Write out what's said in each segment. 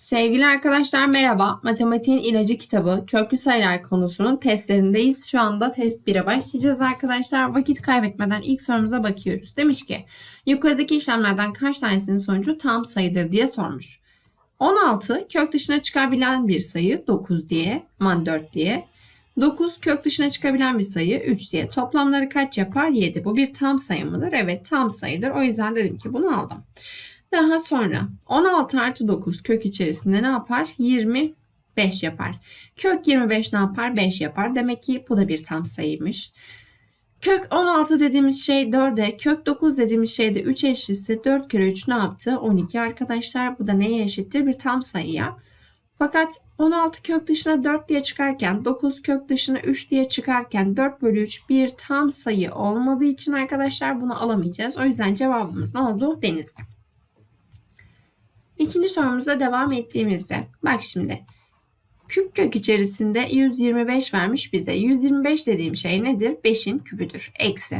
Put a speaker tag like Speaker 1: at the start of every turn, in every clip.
Speaker 1: Sevgili arkadaşlar merhaba. Matematiğin ilacı kitabı köklü sayılar konusunun testlerindeyiz. Şu anda test 1'e başlayacağız arkadaşlar. Vakit kaybetmeden ilk sorumuza bakıyoruz. Demiş ki yukarıdaki işlemlerden kaç tanesinin sonucu tam sayıdır diye sormuş. 16 kök dışına çıkabilen bir sayı 9 diye, aman 4 diye. 9 kök dışına çıkabilen bir sayı 3 diye. Toplamları kaç yapar? 7. Bu bir tam sayı mıdır? Evet tam sayıdır. O yüzden dedim ki bunu aldım. Daha sonra 16 artı 9 kök içerisinde ne yapar? 25 yapar. Kök 25 ne yapar? 5 yapar. Demek ki bu da bir tam sayıymış. Kök 16 dediğimiz şey 4'e, kök 9 dediğimiz şey de 3 eşitse 4 kere 3 ne yaptı? 12 arkadaşlar. Bu da neye eşittir? Bir tam sayıya. Fakat 16 kök dışına 4 diye çıkarken 9 kök dışına 3 diye çıkarken 4 bölü 3 bir tam sayı olmadığı için arkadaşlar bunu alamayacağız. O yüzden cevabımız ne oldu? Denizli. İkinci sorumuza devam ettiğimizde bak şimdi küp kök içerisinde 125 vermiş bize. 125 dediğim şey nedir? 5'in küpüdür. Eksi.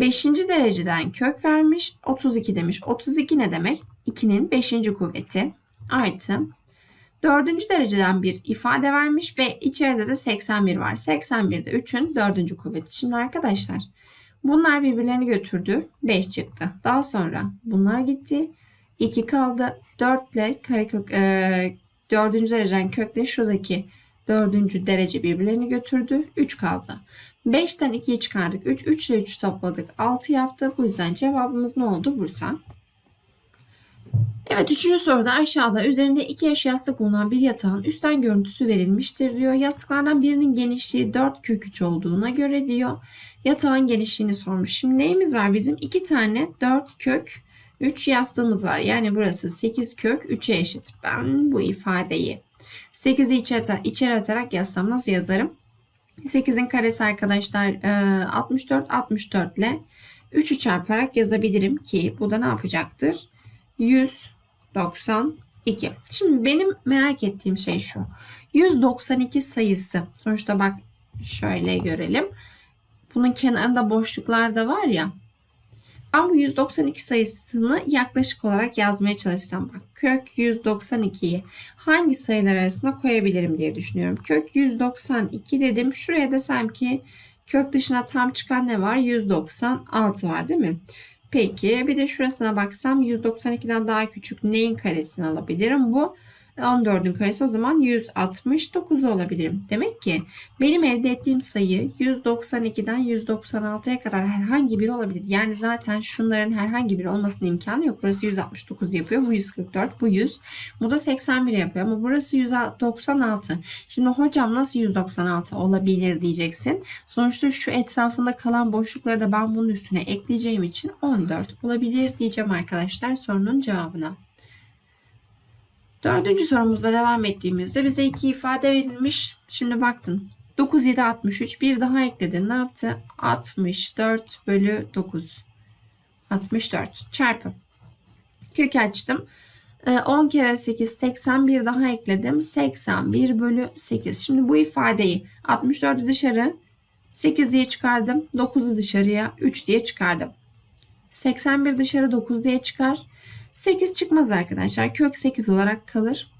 Speaker 1: 5. dereceden kök vermiş. 32 demiş. 32 ne demek? 2'nin 5. kuvveti. Artı. 4. dereceden bir ifade vermiş ve içeride de 81 var. 81 de 3'ün 4. kuvveti. Şimdi arkadaşlar bunlar birbirlerini götürdü. 5 çıktı. Daha sonra bunlar gitti. 2 kaldı. 4 ile karekök e, 4. dereceden kökle şuradaki 4. derece birbirlerini götürdü. 3 kaldı. 5'ten 2'yi çıkardık. 3, 3 ile 3 topladık. 6 yaptı. Bu yüzden cevabımız ne oldu? Bursa. Evet üçüncü soruda aşağıda üzerinde iki yaş yastık bulunan bir yatağın üstten görüntüsü verilmiştir diyor. Yastıklardan birinin genişliği 4 kök 3 olduğuna göre diyor. Yatağın genişliğini sormuş. Şimdi neyimiz var bizim? 2 tane 4 kök 3 yastığımız var. Yani burası 8 kök 3'e eşit. Ben bu ifadeyi 8'i içeri, atar, atarak yazsam nasıl yazarım? 8'in karesi arkadaşlar 64 64 ile 3'ü çarparak yazabilirim ki bu da ne yapacaktır? 192. Şimdi benim merak ettiğim şey şu. 192 sayısı. Sonuçta bak şöyle görelim. Bunun kenarında boşluklar da var ya. Ben bu 192 sayısını yaklaşık olarak yazmaya çalışsam bak kök 192'yi hangi sayılar arasında koyabilirim diye düşünüyorum. Kök 192 dedim. Şuraya desem ki kök dışına tam çıkan ne var? 196 var değil mi? Peki bir de şurasına baksam 192'den daha küçük neyin karesini alabilirim? Bu 14'ün karesi o zaman 169 olabilirim. Demek ki benim elde ettiğim sayı 192'den 196'ya kadar herhangi biri olabilir. Yani zaten şunların herhangi biri olmasının imkanı yok. Burası 169 yapıyor. Bu 144. Bu 100. Bu da 81 yapıyor. Ama burası 196. Şimdi hocam nasıl 196 olabilir diyeceksin. Sonuçta şu etrafında kalan boşlukları da ben bunun üstüne ekleyeceğim için 14 olabilir diyeceğim arkadaşlar sorunun cevabına. Dördüncü sorumuzda devam ettiğimizde bize iki ifade verilmiş. Şimdi baktın. 9, 7, 63. Bir daha ekledin. Ne yaptı? 64 bölü 9. 64 çarpı. Kök açtım. 10 kere 8 81 daha ekledim. 81 bölü 8. Şimdi bu ifadeyi 64'ü dışarı 8 diye çıkardım. 9'u dışarıya 3 diye çıkardım. 81 dışarı 9 diye çıkar. 8 çıkmaz arkadaşlar. Kök 8 olarak kalır.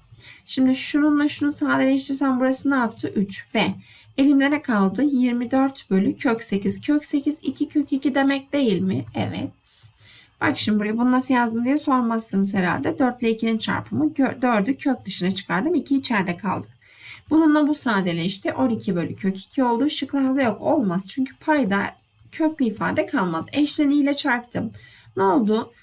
Speaker 1: Şimdi şununla şunu sadeleştirsem burası ne yaptı? 3 ve elimde ne kaldı? 24 bölü kök 8. Kök 8 2 kök 2 demek değil mi? Evet. Bak şimdi buraya bunu nasıl yazdın diye sormazsınız herhalde. 4 ile 2'nin çarpımı 4'ü kök dışına çıkardım. 2 içeride kaldı. Bununla bu sadeleşti. 12 bölü kök 2 oldu. Şıklarda yok. Olmaz. Çünkü payda köklü ifade kalmaz. Eşleniyle çarptım. Ne oldu?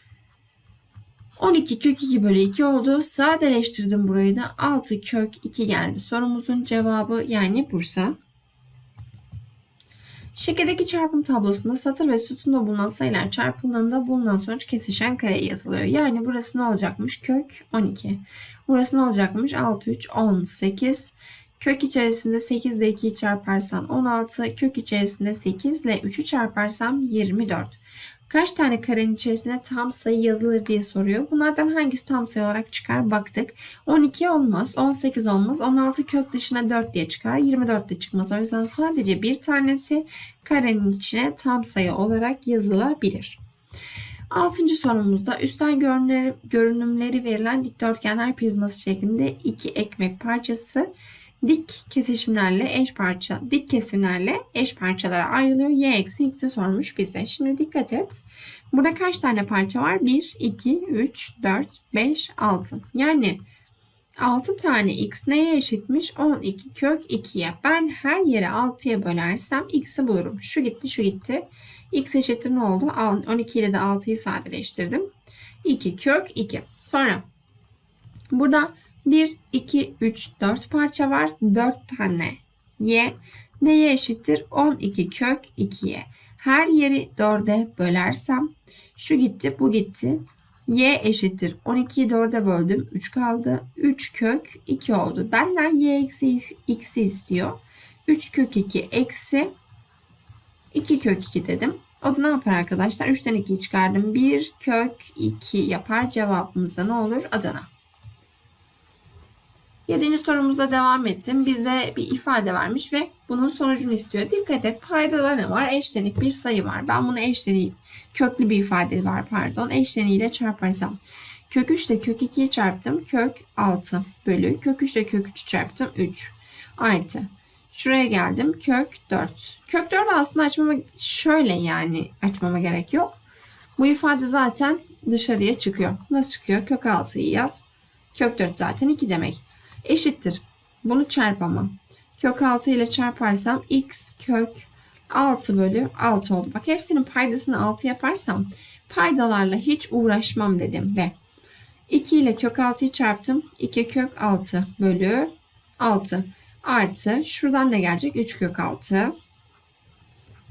Speaker 1: 12 kök 2 bölü 2 oldu. Sadeleştirdim burayı da 6 kök 2 geldi. Sorumuzun cevabı yani Bursa. Şekildeki çarpım tablosunda satır ve sütunda bulunan sayılar çarpıldığında bulunan sonuç kesişen kare yazılıyor. Yani burası ne olacakmış? Kök 12. Burası ne olacakmış? 6, 3, 18. Kök içerisinde 8 ile 2'yi çarparsan 16. Kök içerisinde 8 ile 3'ü çarparsam 24 kaç tane karenin içerisine tam sayı yazılır diye soruyor. Bunlardan hangisi tam sayı olarak çıkar baktık. 12 olmaz, 18 olmaz, 16 kök dışına 4 diye çıkar, 24 de çıkmaz. O yüzden sadece bir tanesi karenin içine tam sayı olarak yazılabilir. Altıncı sorumuzda üstten görünümleri, görünümleri verilen dikdörtgenler prizması şeklinde iki ekmek parçası dik kesişimlerle eş parça, dik kesimlerle eş parçalara ayrılıyor. Y eksi x'i sormuş bize. Şimdi dikkat et. Burada kaç tane parça var? 1, 2, 3, 4, 5, 6. Yani 6 tane x neye eşitmiş? 12 kök 2'ye. Ben her yere 6'ya bölersem x'i bulurum. Şu gitti, şu gitti. x eşittir ne oldu? 12 ile de 6'yı sadeleştirdim. 2 kök 2. Sonra burada 1, 2, 3, 4 parça var. 4 tane y neye eşittir? 12 kök 2'ye. Her yeri 4'e bölersem şu gitti, bu gitti. Y eşittir. 12'yi 4'e böldüm. 3 kaldı. 3 kök 2 oldu. Benden y eksi x'i istiyor. 3 kök 2 eksi 2 kök 2 dedim. O da ne yapar arkadaşlar? 3'ten 2'yi çıkardım. 1 kök 2 yapar. Cevabımızda ne olur? Adana. Yedinci sorumuzda devam ettim. Bize bir ifade vermiş ve bunun sonucunu istiyor. Dikkat et paydada ne var? Eşlenik bir sayı var. Ben bunu eşleni köklü bir ifade var pardon. Eşleniyle çarparsam. Kök 3 ile kök 2'yi çarptım. Kök 6 bölü. Kök 3 ile kök 3'ü çarptım. 3 artı. Şuraya geldim. Kök 4. Kök 4 aslında açmama şöyle yani açmama gerek yok. Bu ifade zaten dışarıya çıkıyor. Nasıl çıkıyor? Kök 6'yı yaz. Kök 4 zaten 2 demek eşittir. Bunu çarpamam. Kök 6 ile çarparsam x kök 6 bölü 6 oldu. Bak hepsinin paydasını 6 yaparsam paydalarla hiç uğraşmam dedim ve 2 ile kök 6'yı çarptım. 2 kök 6 bölü 6 artı şuradan ne gelecek? 3 kök 6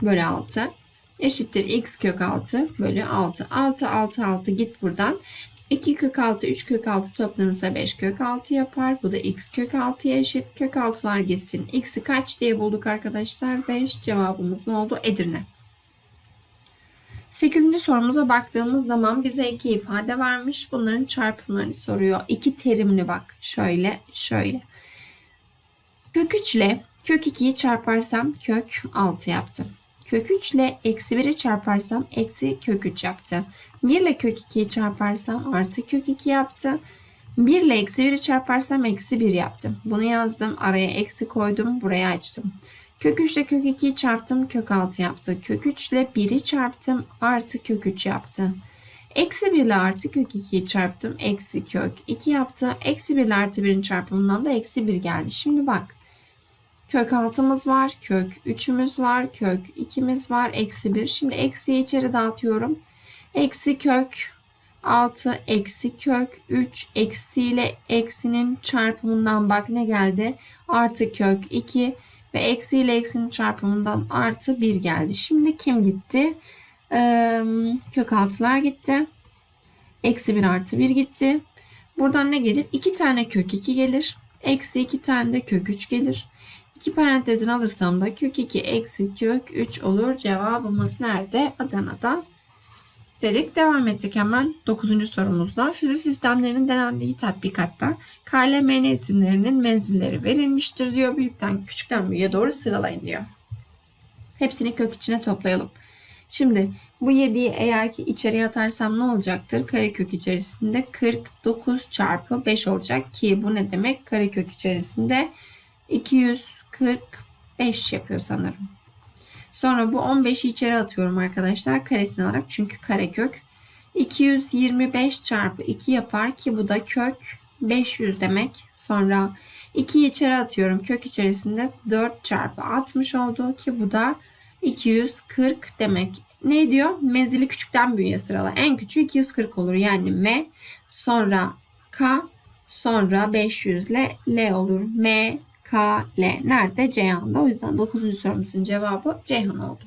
Speaker 1: bölü 6 eşittir x kök 6 bölü 6. 6 6 6 git buradan. 2 kök 6, 3 kök 6 toplanırsa 5 kök 6 yapar. Bu da x kök 6'ya eşit. Kök 6'lar gitsin. X'i kaç diye bulduk arkadaşlar? 5. Cevabımız ne oldu? Edirne. 8. sorumuza baktığımız zaman bize iki ifade vermiş. Bunların çarpımlarını soruyor. İki terimli bak. Şöyle, şöyle. Kök 3 ile kök 2'yi çarparsam kök 6 yaptım. Kök 3 ile eksi 1'i çarparsam eksi kök 3 yaptı. 1 ile kök 2'yi çarparsam artı kök 2 yaptı. 1 ile eksi 1'i çarparsam eksi 1 yaptım. Bunu yazdım. Araya eksi koydum. Buraya açtım. Kök 3 ile kök 2'yi çarptım. Kök 6 yaptı. Kök 3 ile 1'i çarptım. Artı kök 3 yaptı. Eksi 1 ile artı kök 2'yi çarptım. Eksi kök 2 yaptı. Eksi 1 ile artı 1'in çarpımından da eksi 1 geldi. Şimdi bak. Kök 6'mız var. Kök 3'ümüz var. Kök 2'miz var. Eksi 1. Şimdi eksiyi içeri dağıtıyorum. Eksi kök 6 eksi kök 3 eksi ile eksinin çarpımından bak ne geldi? Artı kök 2 ve eksi ile eksinin çarpımından artı 1 geldi. Şimdi kim gitti? Ee, kök 6'lar gitti. Eksi 1 artı 1 gitti. Buradan ne gelir? 2 tane kök 2 gelir. Eksi 2 tane de kök 3 gelir. İki parantezin alırsam da kök 2 eksi kök 3 olur. Cevabımız nerede? Adana'da dedik. Devam ettik hemen 9. sorumuzda. Fizik sistemlerinin denendiği tatbikatta KLMN isimlerinin menzilleri verilmiştir diyor. Büyükten küçükten büyüğe doğru sıralayın diyor. Hepsini kök içine toplayalım. Şimdi bu 7'yi eğer ki içeriye atarsam ne olacaktır? Karekök içerisinde 49 çarpı 5 olacak ki bu ne demek? Karekök içerisinde 245 yapıyor sanırım. Sonra bu 15'i içeri atıyorum arkadaşlar karesini alarak çünkü karekök 225 çarpı 2 yapar ki bu da kök 500 demek. Sonra 2'yi içeri atıyorum kök içerisinde 4 çarpı 60 oldu ki bu da 240 demek. Ne diyor? Menzili küçükten büyüğe sırala. En küçüğü 240 olur. Yani M sonra K sonra 500 ile L olur. M K, L. Nerede? Ceyhan'da. O yüzden 9. sorumuzun cevabı Ceyhan oldu.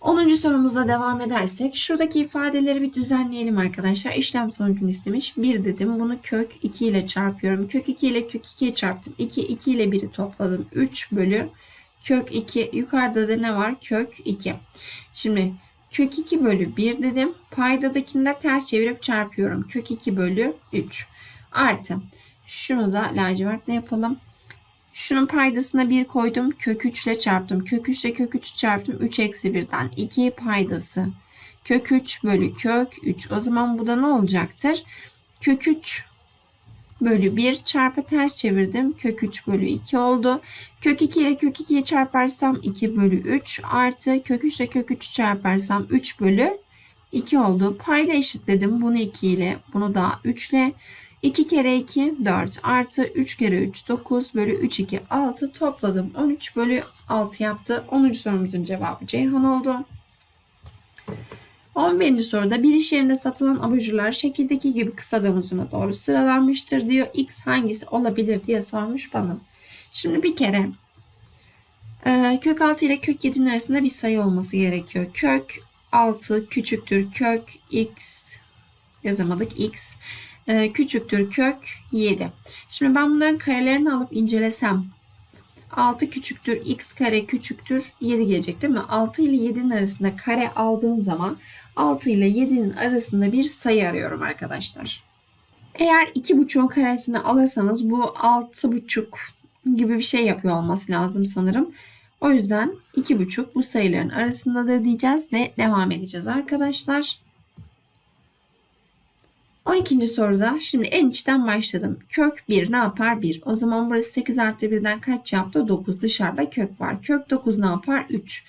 Speaker 1: 10. sorumuza devam edersek şuradaki ifadeleri bir düzenleyelim arkadaşlar. İşlem sonucunu istemiş. 1 dedim. Bunu kök 2 ile çarpıyorum. Kök 2 ile kök 2'yi çarptım. 2, 2 ile 1'i topladım. 3 bölü kök 2. Yukarıda da ne var? Kök 2. Şimdi kök 2 bölü 1 dedim. Paydadakini de ters çevirip çarpıyorum. Kök 2 bölü 3 artı şunu da lacivert ne yapalım? Şunun paydasına 1 koydum. Kök 3 ile çarptım. Kök 3 ile kök 3 çarptım. 3 eksi 1'den 2 paydası. Kök 3 bölü kök 3. O zaman bu da ne olacaktır? Kök 3 bölü 1 çarpı ters çevirdim. Kök 3 bölü 2 oldu. Kök 2 ile kök 2'yi çarparsam 2 bölü 3 artı kök 3 ile kök 3 çarparsam 3 bölü 2 oldu. Payda eşitledim. Bunu 2 ile bunu da 3 ile. 2 kere 2 4 artı 3 kere 3 9 bölü 3 2 6 topladım. 13 bölü 6 yaptı. 10. sorumuzun cevabı Ceyhan oldu. 11. soruda bir iş yerinde satılan abajurlar şekildeki gibi kısadan uzuna doğru sıralanmıştır diyor. X hangisi olabilir diye sormuş bana. Şimdi bir kere e, kök 6 ile kök 7'nin arasında bir sayı olması gerekiyor. Kök 6 küçüktür kök x yazamadık x e, küçüktür kök 7. Şimdi ben bunların karelerini alıp incelesem 6 küçüktür x kare küçüktür 7 gelecek değil mi? 6 ile 7'nin arasında kare aldığım zaman 6 ile 7'nin arasında bir sayı arıyorum arkadaşlar. Eğer 2,5'un karesini alırsanız bu 6,5 gibi bir şey yapıyor olması lazım sanırım. O yüzden 2,5 bu sayıların arasındadır diyeceğiz ve devam edeceğiz arkadaşlar. 12. soruda şimdi en içten başladım. Kök 1 ne yapar? 1. O zaman burası 8 artı 1'den kaç yaptı? 9. Dışarıda kök var. Kök 9 ne yapar? 3.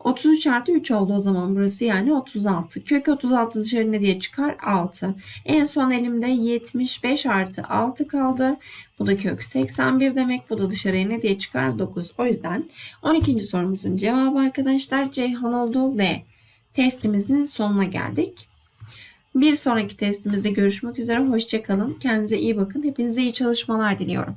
Speaker 1: 33 artı 3 oldu o zaman burası yani 36. Kök 36 dışarı ne diye çıkar? 6. En son elimde 75 artı 6 kaldı. Bu da kök 81 demek. Bu da dışarıya ne diye çıkar? 9. O yüzden 12. sorumuzun cevabı arkadaşlar Ceyhan oldu ve testimizin sonuna geldik. Bir sonraki testimizde görüşmek üzere. Hoşçakalın. Kendinize iyi bakın. Hepinize iyi çalışmalar diliyorum.